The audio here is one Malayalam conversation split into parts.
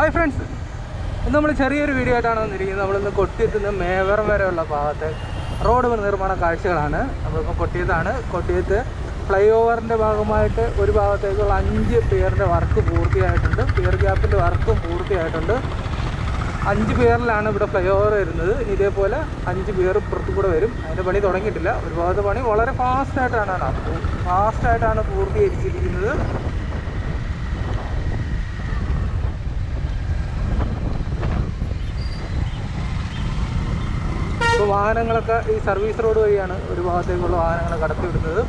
ഹായ് ഫ്രണ്ട്സ് ഇന്ന് നമ്മൾ ചെറിയൊരു വീഡിയോ ആയിട്ടാണ് വന്നിരിക്കുന്നത്. നമ്മളിന്ന് കൊട്ടിയത്ത് മേവറം വരെയുള്ള ഭാഗത്തെ റോഡ് നിർമ്മാണ കാഴ്ചകളാണ്. നമ്മളിപ്പോൾ കൊട്ടിയത്താണ്. കൊട്ടിയത്ത് ഫ്ലൈ ഓവറിന്റെ ഭാഗമായിട്ട് ഒരു ഭാഗത്തേക്കുള്ള അഞ്ച് പിയറിന്റെ വർക്ക് പൂർത്തിയായിട്ടുണ്ട്. പിയർ ഗ്യാപ്പിന്റെ വർക്കും പൂർത്തിയായിട്ടുണ്ട്. അഞ്ച് പിയറിലാണ് ഇവിടെ ഫ്ലൈ ഓവർ വരുന്നത് ഇതേപോലെ അഞ്ച് പിയർ പുറത്തു കൂടെ വരും. അതിന്റെ പണി തുടങ്ങിയിട്ടില്ല. ഒരു ഭാഗത്തെ പണി വളരെ ഫാസ്റ്റായിട്ടാണ് ഫാസ്റ്റായിട്ടാണ് പൂർത്തീകരിച്ചിരിക്കുന്നത്. ഇപ്പോൾ വാഹനങ്ങളൊക്കെ ഈ സർവീസ് റോഡ് വഴിയാണ് ഒരു ഭാഗത്തേക്കുള്ള വാഹനങ്ങൾ കടത്തിവിടുന്നത്.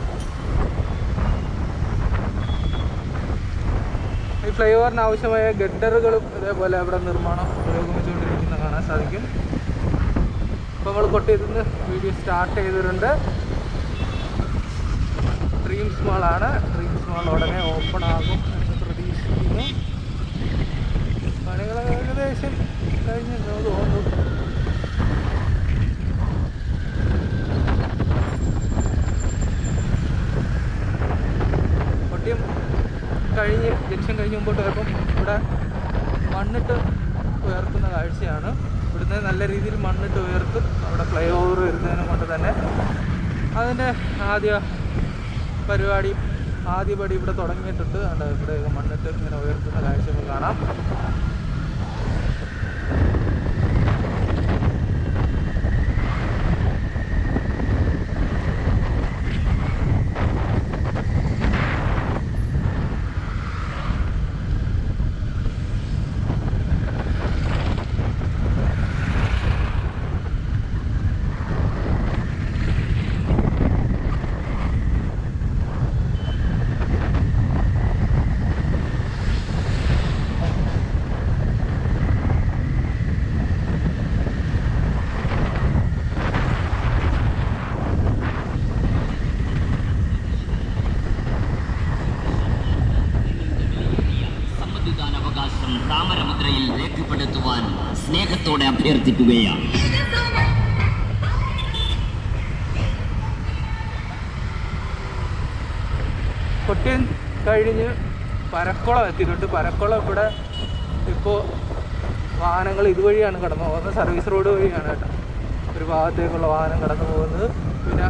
ഈ ഫ്ലൈ ഓവറിന് ആവശ്യമായ ഗഡറുകളും ഇതേപോലെ അവിടെ നിർമ്മാണം പുരോഗമിച്ചുകൊണ്ടിരിക്കുന്ന കാണാൻ സാധിക്കും. ഇപ്പോൾ നമ്മൾ കൊട്ടിയത്തിൽ നിന്ന് വീഡിയോ സ്റ്റാർട്ട് ചെയ്തിട്ടുണ്ട്. ഡ്രീംസ് മാളാണ് ഡ്രീംസ് മാൾ ഉടനെ ഓപ്പൺ ആകും എന്ന് പ്രതീക്ഷിക്കുന്നു പണികൾ ഏകദേശം കഴിഞ്ഞെന്ന് തോന്നുന്നു കൊട്ടിയം കഴിഞ്ഞ് ജംഗ്ഷൻ കഴിഞ്ഞ് മുമ്പോട്ട് വരുമ്പം ഇവിടെ മണ്ണിട്ട് ഉയർത്തുന്ന കാഴ്ചയാണ് ഇവിടുന്ന് നല്ല രീതിയിൽ മണ്ണിട്ട് ഉയർത്തും അവിടെ ഫ്ലൈ ഓവർ വരുന്നതിനെ കൊണ്ട് തന്നെ. അതിന്റെ ആദ്യ പരിപാടി ആദ്യപടി ഇവിടെ തുടങ്ങിയിട്ടുണ്ട്. ഇവിടെ മണ്ണിട്ട് ഇങ്ങനെ ഉയർത്തുന്ന കാഴ്ച നമുക്ക് കാണാം. അഭ്യർത്ഥിക്കുകയാണ് കൊട്ടിയം കഴിഞ്ഞ് പരക്കുളം എത്തിയിട്ടുണ്ട് പരക്കുളം ഇവിടെ ഇപ്പോൾ വാഹനങ്ങൾ ഇതുവഴിയാണ് കടന്നു പോകുന്നത്. സർവീസ് റോഡ് വഴിയാണ് കേട്ടോ. ഒരു ഭാഗത്തേക്കുള്ള വാഹനം കടന്നു പോകുന്നത്. പിന്നെ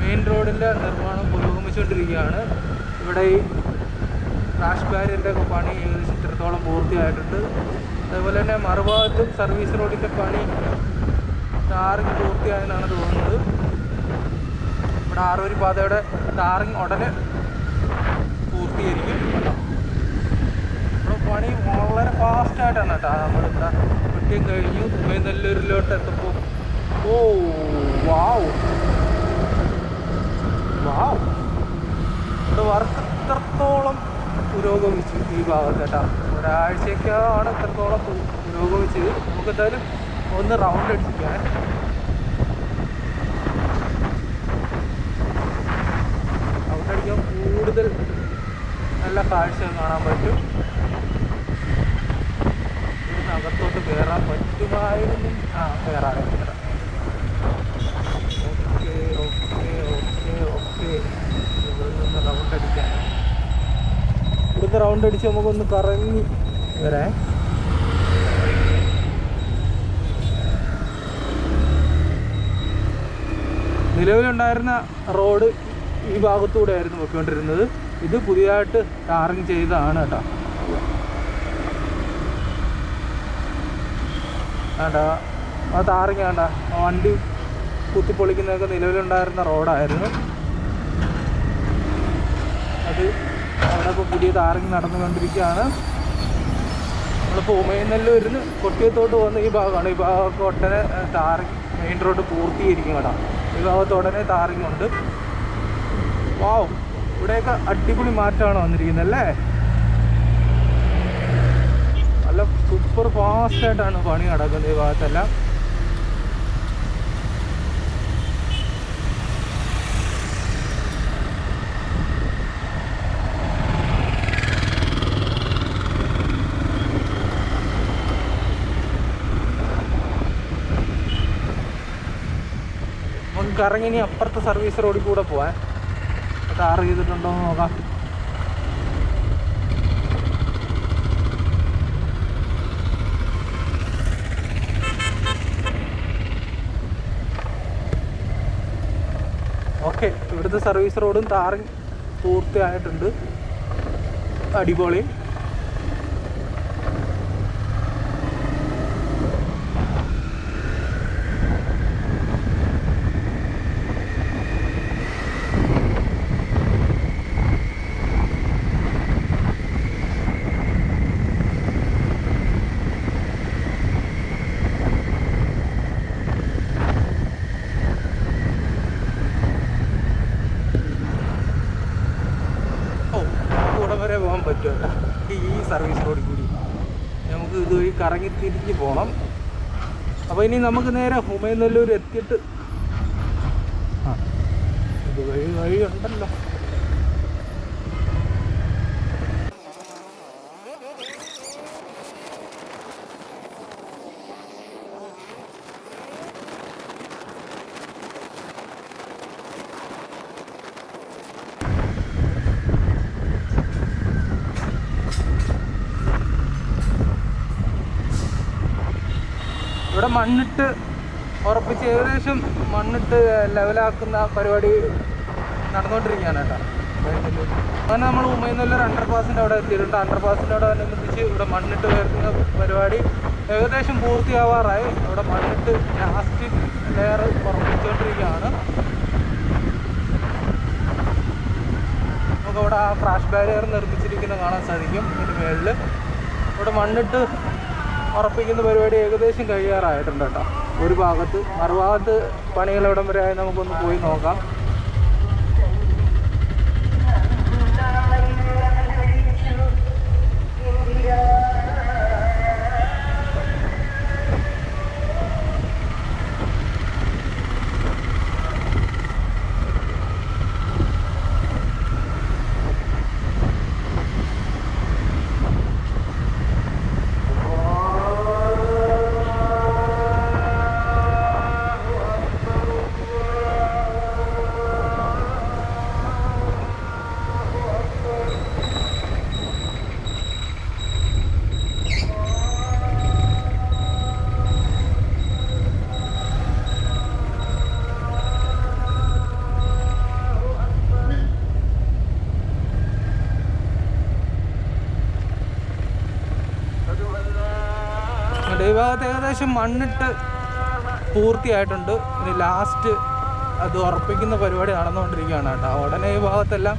മെയിൻ റോഡിന്റെ നിർമ്മാണം പുരോഗമിച്ചുകൊണ്ടിരിക്കുകയാണ്. ഇവിടെ ഈ ക്രാഷ് ബാരിയറിന്റെ ഒക്കെ പണി ഏകദേശം ഇത്രത്തോളം പൂർത്തിയായിട്ടുണ്ട്. അതുപോലെ തന്നെ മറുഭാഗത്തും സർവീസ് റോഡിന്റെ പണി ടാറിങ് പൂർത്തിയായെന്നാണ് തോന്നുന്നത്. ഇവിടെ ആറൂരി പാതയുടെ ടാറിങ് ഉടനെ പൂർത്തീകരിക്കും. ഇവിടെ പണി വളരെ ഫാസ്റ്റായിട്ടാണ് കേട്ടോ. നമ്മളിവിടെ കുട്ടിയും കഴിഞ്ഞു. നെല്ലൂരിലോട്ട് എത്തുമ്പോൾ ഓ വാവ്. വാവ്. ഇവിടെ വർക്ക് ഇത്രത്തോളം പുരോഗമിച്ചു ഈ ഭാഗത്ത് കേട്ടോ. ഒരാഴ്ചക്കാണ് ഇത്രത്തോളം പു- പുരോഗമിച്ചത്. നമുക്ക് എന്തായാലും ഒന്ന് റൗണ്ട് അടിച്ചിരിക്കാൻ റൗണ്ട് അടിക്കാൻ കൂടുതൽ നല്ല കാഴ്ചകൾ കാണാൻ പറ്റും. അകത്തോട്ട് കയറാൻ പറ്റുമായിരുന്നു ആ കയറാ കയറാം ഓക്കെ ഓക്കെ ഓക്കെ ഓക്കെ. ഇവിടെ നിന്ന് റൗണ്ട് അടിക്കാൻ. ഇവിടുത്തെ റൗണ്ട് അടിച്ച് നമുക്കൊന്ന് കറങ്ങി വരാ. നിലവിലുണ്ടായിരുന്ന റോഡ് ഈ ഭാഗത്തൂടെ ആയിരുന്നു പൊയ്ക്കൊണ്ടിരുന്നത്. ഇത് പുതിയതായിട്ട് ടാറിങ് ചെയ്തതാണ് കേട്ടോ. വേണ്ടാ ആ ടാറിങ് വേണ്ട വണ്ടി കുത്തിപ്പൊളിക്കുന്നതൊക്കെ നിലവിലുണ്ടായിരുന്ന റോഡായിരുന്നു. അത് അവിടെ ഇപ്പോൾ പുതിയ ടാറിങ് നടന്നുകൊണ്ടിരിക്കുകയാണ് നമ്മളിപ്പോൾ ഉമയനെല്ലൂരിന്ന് കൊട്ടിയത്തോട്ട് പോകുന്ന ഈ ഭാഗമാണ്. ഈ ഭാഗമൊക്കെ ഒട്ടനെ ടാറിങ് മെയിൻ റോഡ് പൂർത്തീകരിക്കും കേട്ടോ. ഈ ഭാഗത്ത് ഉടനെ ഉണ്ട്. വാവ് ഇവിടെയൊക്കെ അടിപൊളി മാറ്റമാണ് വന്നിരിക്കുന്നത് അല്ലേ? നല്ല സൂപ്പർ ഫാസ്റ്റായിട്ടാണ് പണി നടക്കുന്നത് ഈ ഭാഗത്തെല്ലാം. നമുക്ക് ഇറങ്ങി ഇനി അപ്പുറത്തെ സർവീസ് റോഡിൽ കൂടെ പോവാൻ കാർ ചെയ്തിട്ടുണ്ടോ എന്ന് നോക്കാം. ഓക്കെ ഇവിടുത്തെ സർവീസ് റോഡും ടാറിങ് പൂർത്തിയായിട്ടുണ്ട്. അടിപൊളി. കറങ്ങി തിരിഞ്ഞ് പോകണം അപ്പോൾ ഇനി നമുക്ക് നേരെ ഹുമയനല്ലൂർ എത്തിയിട്ട് ആ ഇത് വഴി വഴി ഉണ്ടല്ലോ മണ്ണിട്ട് ഉറപ്പിച്ച് ഏകദേശം മണ്ണിട്ട് ലെവലാക്കുന്ന പരിപാടി നടന്നുകൊണ്ടിരിക്കുകയാണ് കേട്ടോ. അങ്ങനെ നമ്മൾ ഉമയനെല്ലൂർ അണ്ടർ പാസിന്റെ അവിടെ എത്തിയിട്ടുണ്ട്. അണ്ടർ പാസിന്റെ അവിടെ അനുബന്ധിച്ച് ഇവിടെ മണ്ണിട്ട് ഉയർത്തുന്ന പരിപാടി ഏകദേശം പൂർത്തിയാവാറായി. ഇവിടെ മണ്ണിട്ട് ലാസ്റ്റ് ലെയർ ഉറപ്പിച്ചുകൊണ്ടിരിക്കുകയാണ്. നമുക്കവിടെ ആ ക്രാഷ് ബാരിയർ നിർമ്മിച്ചിരിക്കുന്നത് കാണാൻ സാധിക്കും. ഇതിന് മുകളിൽ ഇവിടെ മണ്ണിട്ട് ഉറപ്പിക്കുന്ന പരിപാടി ഏകദേശം കഴിയാറായിട്ടുണ്ട് കേട്ടോ. ഒരു ഭാഗത്ത് മറുഭാഗത്ത് പണികൾ എവിടം വരെ ആയി നമുക്കൊന്ന് പോയി നോക്കാം. ഏകദേശം മണ്ണിട്ട് പൂർത്തിയായിട്ടുണ്ട്. ഇനി ലാസ്റ്റ് അത് ഉറപ്പിക്കുന്ന പരിപാടി നടന്നുകൊണ്ടിരിക്കുകയാണ് കേട്ടോ. ഉടനെ ഈ ഭാഗത്തെല്ലാം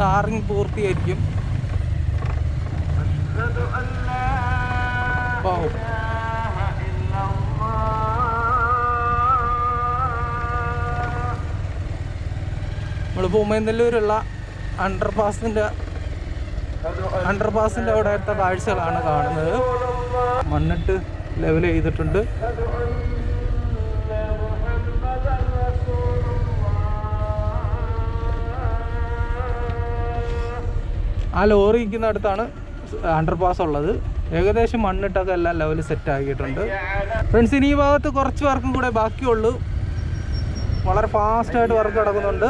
ടാറിങ് പൂർത്തിയായിരിക്കും. ഓ നമ്മളിപ്പോൾ ഉമയനെല്ലൂരുള്ള അണ്ടർപാസിന്റെ അണ്ടർപാസിന്റെ അണ്ടർ പാസിന്റെ അവിടുത്തെ കാഴ്ചകളാണ് കാണുന്നത്. മണ്ണിട്ട് ലെവൽ ചെയ്തിട്ടുണ്ട്. ആ ലോറി ഇരിക്കുന്ന അടുത്താണ് അണ്ടർ പാസ് ഉള്ളത്. ഏകദേശം മണ്ണിട്ടൊക്കെ എല്ലാം ലെവൽ സെറ്റ് ആക്കിയിട്ടുണ്ട്. ഫ്രണ്ട്സ് ഇനി ഈ ഭാഗത്ത് കുറച്ച് വർക്കും കൂടെ ബാക്കിയുള്ളൂ. വളരെ ഫാസ്റ്റായിട്ട് വർക്ക് നടക്കുന്നുണ്ട്.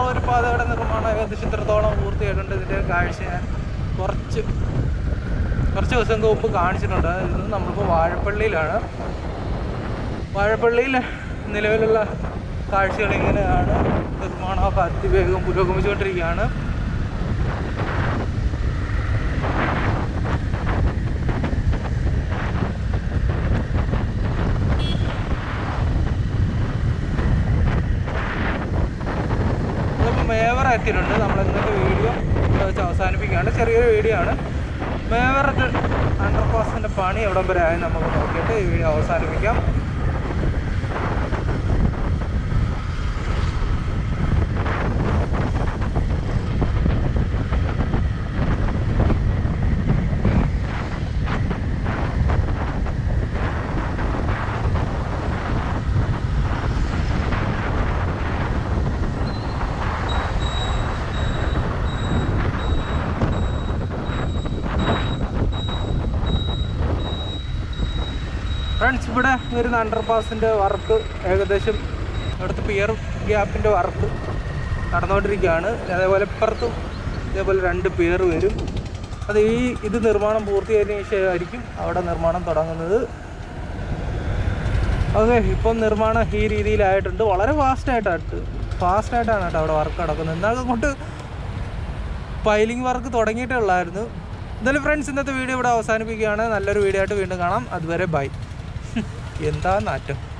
ഒരു പാതയുടെ നിർമ്മാണം ഏകദേശം ഇത്രത്തോളം പൂർത്തിയായിട്ടുണ്ട് ഇതിന്റെ കാഴ്ച ഞാൻ കുറച്ച് കുറച്ച് ദിവസം മുമ്പ് കാണിച്ചിട്ടുണ്ട്. ഇത് നമ്മളിപ്പോൾ വാഴപ്പള്ളിയിലാണ്. വാഴപ്പള്ളിയിൽ നിലവിലുള്ള കാഴ്ചകൾ ഇങ്ങനെയാണ്. നിർമ്മാണമൊക്കെ അതിവേഗം പുരോഗമിച്ചുകൊണ്ടിരിക്കുകയാണ് നമ്മളിപ്പോൾ മേവർ എത്തിയിട്ടുണ്ട്. നമ്മൾ ഇന്നത്തെ വീഡിയോ വെച്ച് അവസാനിപ്പിക്കുകയാണ്. ചെറിയൊരു വീഡിയോ ആണ്. മേവറത്ത് അണ്ടർ പാസിന്റെ പണി എവിടം വരെ ആയി നമുക്ക് നോക്കിയിട്ട് ഈ വീഡിയോ അവസാനിപ്പിക്കാം. ഫ്രണ്ട്സ് ഇവിടെ വരുന്ന അണ്ടർപാസിന്റെ വർക്ക് ഏകദേശം അടുത്ത് പിയർ ഗ്യാപ്പിന്റെ വർക്ക് നടന്നുകൊണ്ടിരിക്കുകയാണ്. അതേപോലെ ഇപ്പുറത്തും ഇതേപോലെ രണ്ട് പിയർ വരും. അത് ഈ ഇത് നിർമ്മാണം പൂർത്തിയായതിനു ശേഷമായിരിക്കും അവിടെ നിർമ്മാണം തുടങ്ങുന്നത്. ഓക്കെ ഇപ്പം നിർമ്മാണം ഈ രീതിയിലായിട്ടുണ്ട്. വളരെ ഫാസ്റ്റായിട്ടാണ് ഫാസ്റ്റായിട്ടാണ് കേട്ടോ അവിടെ വർക്ക് നടക്കുന്നത്. എന്നാൽ അങ്ങോട്ട് പൈലിംഗ് വർക്ക് തുടങ്ങിയിട്ടേ ഉള്ളായിരുന്നു. എന്തായാലും ഫ്രണ്ട്സ് ഇന്നത്തെ വീഡിയോ ഇവിടെ അവസാനിപ്പിക്കുകയാണ്. നല്ലൊരു വീഡിയോ ആയിട്ട് വീണ്ടും കാണാം. അതുവരെ ബൈ എന്താ നാറ്റം?